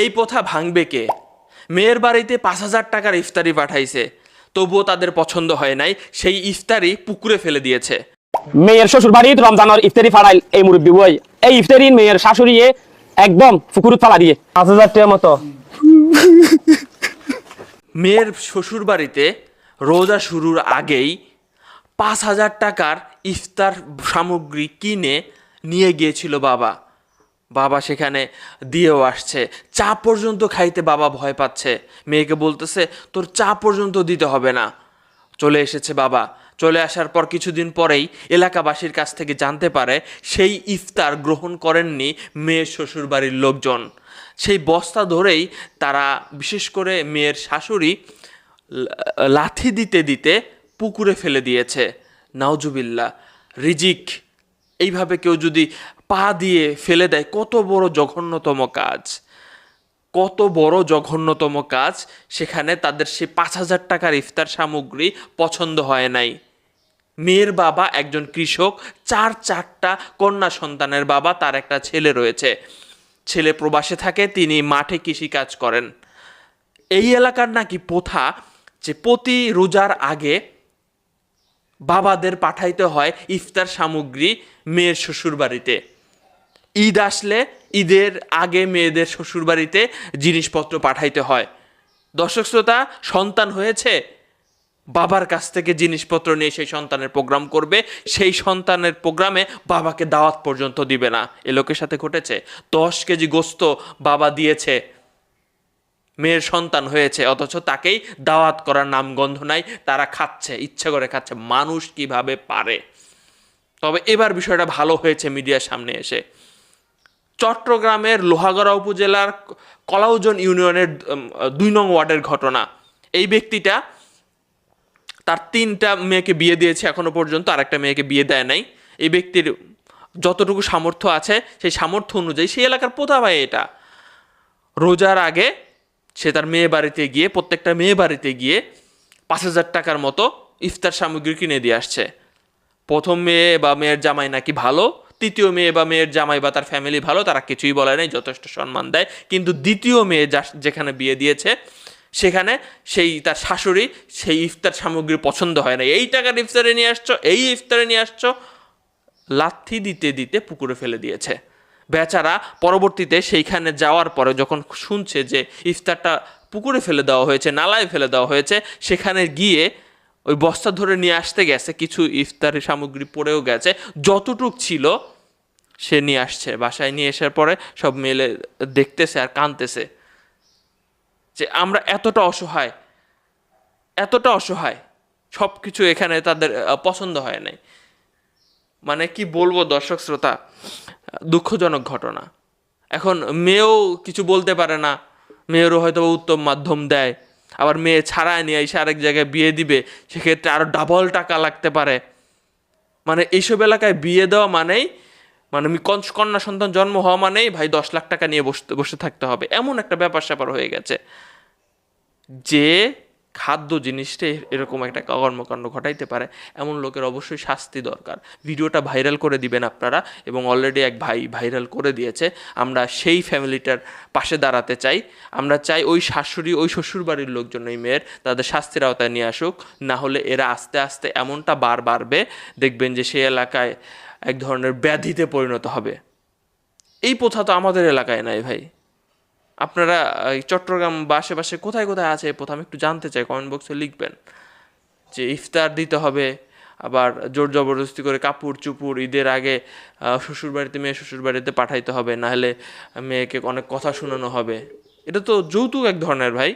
এই প্রথা ভাঙবে কে? মেয়ের বাড়িতে পাঁচ হাজার টাকার ইফতারি পাঠাইছে তবুও তাদের পছন্দ হয় নাই সেই ইফতারি পুকুরে ফেলে দিয়েছে। মেয়ের শ্বশুর বাড়িত রমজানের ইফতারি ফাড়াইল এই মুরব্বী বই। এই ইফতারি মেয়ের শাশুড়িয়ে একদম ফুকুরুত ফালা দিয়ে। পাঁচ হাজার টাকা মতো। মেয়ের শ্বশুর বাড়িতে রোজা শুরুর আগেই পাঁচ হাজার টাকার ইফতার সামগ্রী কিনে নিয়ে গিয়েছিল বাবা। বাবা সেখানে দিয়েও আসছে। চা পর্যন্ত খাইতে বাবা ভয় পাচ্ছে। মেয়েকে বলতেছে, তোর চা পর্যন্ত দিতে হবে না। চলে এসেছে বাবা। চলে আসার পর কিছুদিন পরেই এলাকাবাসীর কাছ থেকে জানতে পারে, সেই ইফতার গ্রহণ করেননি মেয়ের শ্বশুর বাড়ির লোকজন। সেই বস্তা ধরেই তারা, বিশেষ করে মেয়ের শাশুড়ি লাথি দিতে দিতে পুকুরে ফেলে দিয়েছে। নাওজুবিল্লা রিজিক। এইভাবে কেউ যদি পা দিয়ে ফেলে দেয়, কত বড় জঘন্যতম কাজ। কত বড় জঘন্যতম কাজ, সেখানে তাদের সে পাঁচ হাজার টাকার ইফতার সামগ্রী পছন্দ হয় নাই। মেয়ের বাবা একজন কৃষক, চার চারটা কন্যা সন্তানের বাবা, তার একটা ছেলে রয়েছে। ছেলে প্রবাসে থাকে, তিনি মাঠে কৃষি কাজ করেন। এই এলাকার নাকি প্রথা যে প্রতি রোজার আগে বাবাদের পাঠাইতে হয় ইফতার সামগ্রী মেয়ের শ্বশুর বাড়িতে ঈদ আসলে ঈদের আগে মেয়েদের শ্বশুর বাড়িতে জিনিসপত্র পাঠাইতে হয়। দর্শক শ্রোতা, সন্তান হয়েছে? বাবার কাছ থেকে জিনিসপত্র নিয়ে সেই সন্তানের প্রোগ্রাম করবে, সেই সন্তানের প্রোগ্রামে বাবাকে দাওয়াত পর্যন্ত দিবে না। এ লোকের সাথে ঘটেছে। দশ কেজি গোস্ত বাবা দিয়েছে। মেয়ের সন্তান হয়েছে, অথচ তাকেই দাওয়াত করার নাম গন্ধ নাই, তারা খাচ্ছে, ইচ্ছে করে খাচ্ছে, মানুষ কীভাবে পারে? তবে এবার বিষয়টা ভালো হয়েছে মিডিয়ার সামনে এসে। চট্টগ্রামের লোহাগড়া উপজেলার কলাউজন ইউনিয়নের দুই নং ওয়ার্ডের ঘটনা। এই ব্যক্তিটা তার তিনটা মেয়েকে বিয়ে দিয়েছে, এখনও পর্যন্ত আর একটা মেয়েকে বিয়ে দেয় নাই। এই ব্যক্তির যতটুকু সামর্থ্য আছে, সেই সামর্থ্য অনুযায়ী সেই এলাকার প্রথা ভাই এটা। রোজার আগে সে তার মেয়ে বাড়িতে গিয়ে, প্রত্যেকটা মেয়ে বাড়িতে গিয়ে পাঁচ হাজার টাকার মতো ইফতার সামগ্রী কিনে দিয়ে আসছে। প্রথম মেয়ে বা মেয়ের জামাই নাকি ভালো, তৃতীয় মেয়ে বা মেয়ের জামাই বা তার ফ্যামিলি ভালো, তারা কিছুই বলে নাই, যথেষ্ট সম্মান দেয়। কিন্তু দ্বিতীয় মেয়ে যা যেখানে বিয়ে দিয়েছে, সেখানে সেই তার শাশুড়ি সেই ইফতার সামগ্রী পছন্দ হয় না। এই টাকার ইফতারে নিয়ে আসছো, এই ইফতারে নিয়ে আসছো, লাথি দিতে দিতে পুকুরে ফেলে দিয়েছে। বেচারা পরবর্তীতে সেইখানে যাওয়ার পরে যখন শুনছে যে ইফতারটা পুকুরে ফেলে দেওয়া হয়েছে, নালায় ফেলে দেওয়া হয়েছে, সেখানে গিয়ে ওই বস্তা ধরে নিয়ে আসতে গেছে, কিছু ইফতারি সামগ্রী পড়েও গেছে, যতটুক ছিল সে নিয়ে আসছে। বাসায় নিয়ে আসার পরে সব মেলে দেখতেছে আর কাঁদতেছে যে আমরা এতটা অসহায় এতটা অসহায় সব কিছু এখানে তাদের পছন্দ হয় নাই। মানে কি বলব দর্শক শ্রোতা? দুঃখজনক ঘটনা। এখন মেয়েও কিছু বলতে পারে না। মেয়েরও হয়তো উত্তম মাধ্যম দেয়। আবার মেয়ে ছাড়ায় নিয়ে এসে আরেক জায়গায় বিয়ে দিবে, সেক্ষেত্রে আরও ডাবল টাকা লাগতে পারে। মানে এইসব এলাকায় বিয়ে দেওয়া মানেই মানে কন্যা সন্তান জন্ম হওয়া মানেই ভাই দশ লাখ টাকা নিয়ে বসতে, বসে থাকতে হবে। এমন একটা ব্যাপার স্যাপার হয়ে গেছে। যে খাদ্য জিনিসটা এরকম একটা কর্মকাণ্ড ঘটাইতে পারে, এমন লোকের অবশ্যই শাস্তি দরকার। ভিডিওটা ভাইরাল করে দিবেন আপনারা, এবং অলরেডি এক ভাই ভাইরাল করে দিয়েছে, আমরা সেই ফ্যামিলিটার পাশে দাঁড়াতে চাই। আমরা চাই ওই শাশুড়ি, ওই শ্বশুর বাড়ির লোকজন, ওই মেয়ের, তাদের শাস্তির আওতায় নিয়ে আসুক, না হলে এরা আস্তে আস্তে এমনটা বার বাড়বে, দেখবেন যে সেই এলাকায় এক ধরনের ব্যাধিতে পরিণত হবে। এই প্রথা তো আমাদের এলাকায় নাই ভাই। আপনারা এই চট্টগ্রাম বা আশেপাশে কোথায় কোথায় আছে প্রথমে একটু জানতে চাই কমেন্ট বক্সে লিখবেন। যে ইফতার দিতে হবে, আবার জোর জবরদস্তি করে কাপড় চুপুর ঈদের আগে শ্বশুরবাড়িতে শ্বশুর বাড়িতে মেয়ে শ্বশুরবাড়িতে পাঠাইতে হবে, নাহলে মেয়েকে অনেক কথা শোনানো হবে। এটা তো যৌতুক এক ধরনের ভাই।